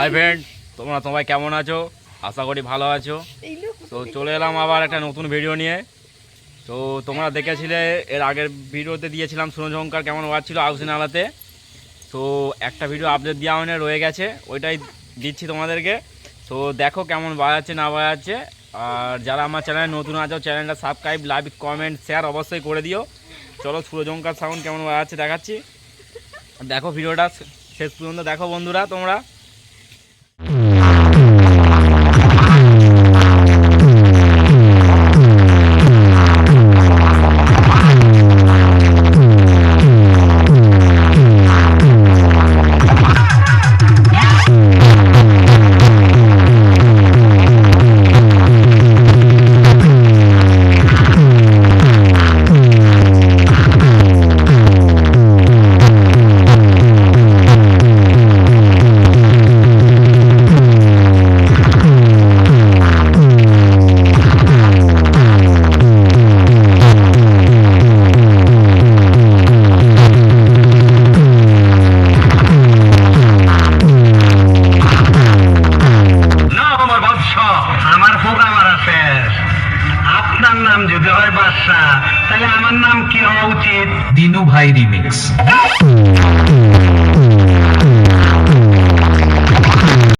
Hi friend তোমরা সবাই কেমন আছো? আশা করি ভালো আছো। তো চলে এলাম আবার একটা নতুন ভিডিও নিয়ে। তো তোমরা দেখেছিলে এর আগের ভিডিওতে দিয়েছিলাম সুনঝঙ্কার কেমন ওয়াচ্ছিল আউসিন আলাতে তো একটা ভিডিও আপডেট দেওয়া হয়নি রয়ে গেছে। ওইটাই দিচ্ছি তোমাদেরকে। তো দেখো কেমন বাজাচ্ছে না বাজাচ্ছে আর যারা আমার চ্যানেলে নতুন আছো চ্যানেলটা সাবস্ক্রাইব লাইক কমেন্ট শেয়ার অবশ্যই করে দিও। চলো সুরজঙ্কার সাউন্ড কেমন বাজাচ্ছে দেখাচ্ছি। দেখো ভিডিওটা শেষ পর্যন্ত দেখো বন্ধুরা তোমরা। নাম যদি হয় বাদশাহ তাহলে আমার নাম কি হওয়া উচিত? দিনু ভাই রিমিক্স।